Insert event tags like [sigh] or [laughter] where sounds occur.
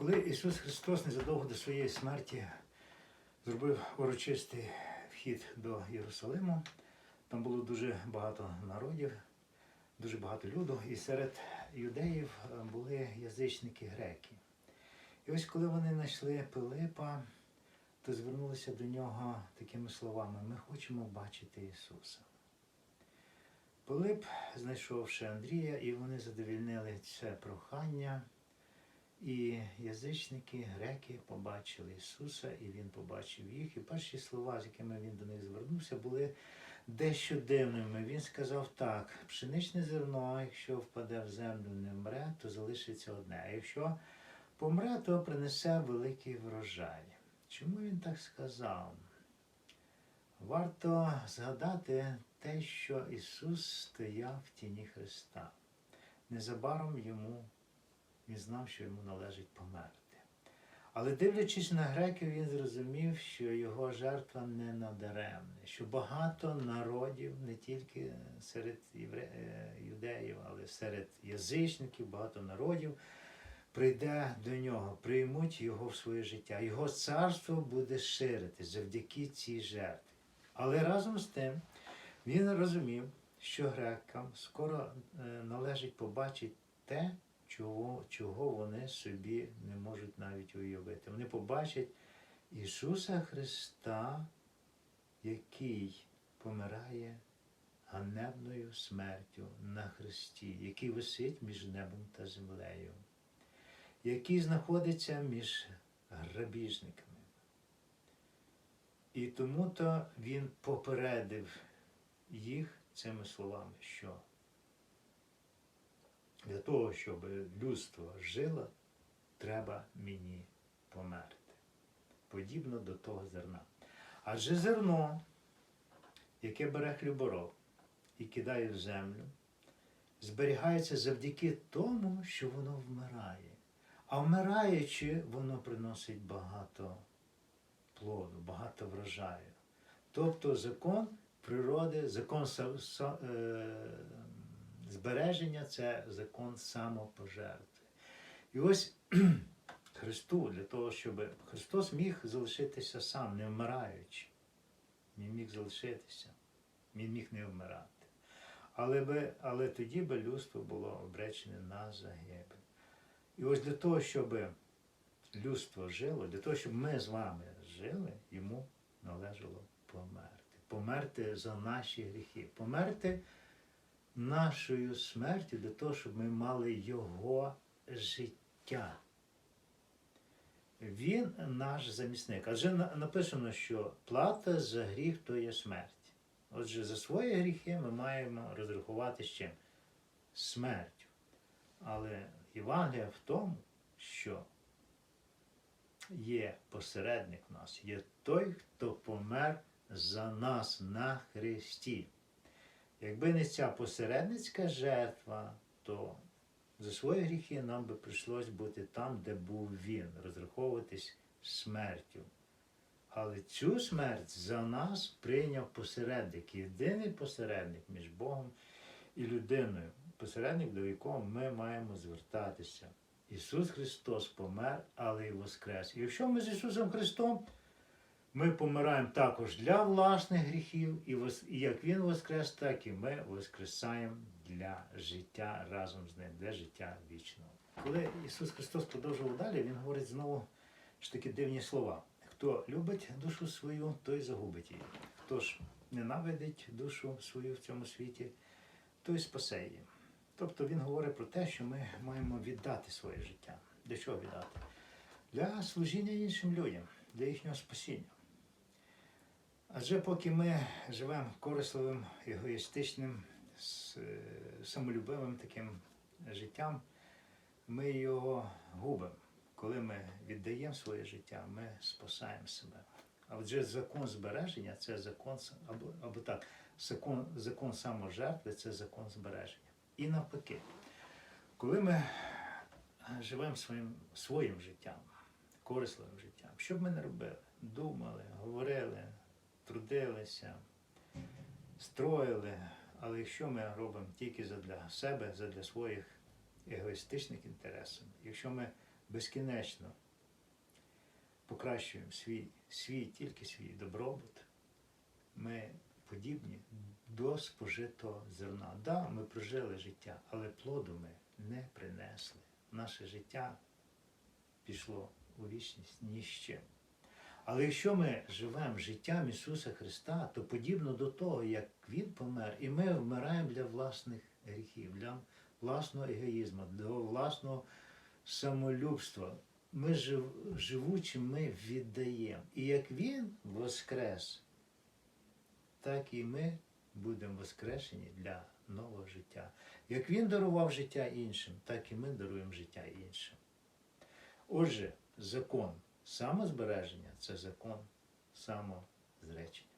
Коли Ісус Христос незадовго до своєї смерті зробив урочистий вхід до Єрусалиму, там було дуже багато народів, дуже багато люду, і серед юдеїв е, були язичники греки. І ось коли вони знайшли Пилипа, то звернулися до нього такими словами: Ми хочемо бачити Ісуса. Пилип, знайшовши Андрія, і вони задовільнили це прохання. І язичники, греки побачили Ісуса, і Він побачив їх. І перші слова, з якими він до них звернувся, були дещо дивними. Він сказав так: пшеничне зерно, якщо впаде в землю, не вмре, то залишиться одне. А якщо помре, то принесе великий врожай. Чому він так сказав? Варто згадати те, що Ісус стояв в тіні Христа. Незабаром йому він знав, що йому належить померти. Але дивлячись на греків, він зрозумів, що його жертва не надаремна, що багато народів, не тільки серед євре... е, юдеїв, але серед язичників, багато народів прийде до нього, приймуть його в своє життя. Його царство буде ширити завдяки цій жертві. Але разом з тим він розумів, що грекам скоро е, належить побачити те, чого, чого вони собі не можуть навіть уявити. Вони побачать Ісуса Христа, який помирає ганебною смертю на Христі, який висить між небом та землею, який знаходиться між грабіжниками. І тому то він попередив їх цими словами, що для того, щоб людство жило, треба мені померти. Подібно до того зерна. Адже зерно, яке бере хлібороб і кидає в землю, зберігається завдяки тому, що воно вмирає. А вмираючи, воно приносить багато плоду, багато врожаю. Тобто закон природи, закон е, збереження це закон самопожертви. І ось [clears throat] Христу для того, щоб Христос міг залишитися сам, не вмираючи. Він міг залишитися, він міг не вмирати. Але, би, але тоді би людство було обречене на загибель. І ось для того, щоб людство жило, для того, щоб ми з вами жили, йому належало померти. Померти за наші гріхи, померти нашою смертю для того, щоб ми мали Його життя. Він наш замісник. Адже написано, що плата за гріх то є смерть. Отже, за свої гріхи ми маємо розрахувати з чим? Смертю. Але Євангелія в тому, що є посередник в нас, є той, хто помер за нас на Христі. Якби не ця посередницька жертва, то за свої гріхи нам би прийшлось бути там, де був він, розраховуватись смертю. Але цю смерть за нас прийняв посередник, єдиний посередник між Богом і людиною, посередник, до якого ми маємо звертатися. Ісус Христос помер, але й воскрес. І якщо ми з Ісусом Христом, ми помираємо також для власних гріхів, і як Він воскрес, так і ми воскресаємо для життя разом з ним, для життя вічного. Коли Ісус Христос продовжував далі, Він говорить знову ж такі дивні слова. Хто любить душу свою, той загубить її. Хто ж ненавидить душу свою в цьому світі, той спасе її. Тобто він говорить про те, що ми маємо віддати своє життя. Для чого віддати? Для служіння іншим людям, для їхнього спасіння. Адже поки ми живемо корисливим, егоїстичним, е, самолюбивим таким життям, ми його губимо. Коли ми віддаємо своє життя, ми спасаємо себе. А отже, закон збереження це закон або, або так, закон, закон саможертви це закон збереження. І навпаки, коли ми живемо своїм, своїм життям, корисливим життям, що б ми не робили, думали, говорили, трудилися, строїли, але якщо ми робимо тільки задля себе, задля своїх егоїстичних інтересів, якщо ми безкінечно покращуємо свій, свій, тільки свій добробут, ми подібні до спожитого зерна. Да, ми прожили життя, але плоду ми не принесли. Наше життя пішло у вічність ні з чим. Але якщо ми живемо життям Ісуса Христа, то подібно до того, як Він помер, і ми вмираємо для власних гріхів, для власного егоїзму, для власного самолюбства. Ми жив, живучи, ми віддаємо. І як Він воскрес, так і ми будемо воскрешені для нового життя. Як Він дарував життя іншим, так і ми даруємо життя іншим. Отже, закон самозбереження це закон самозречення.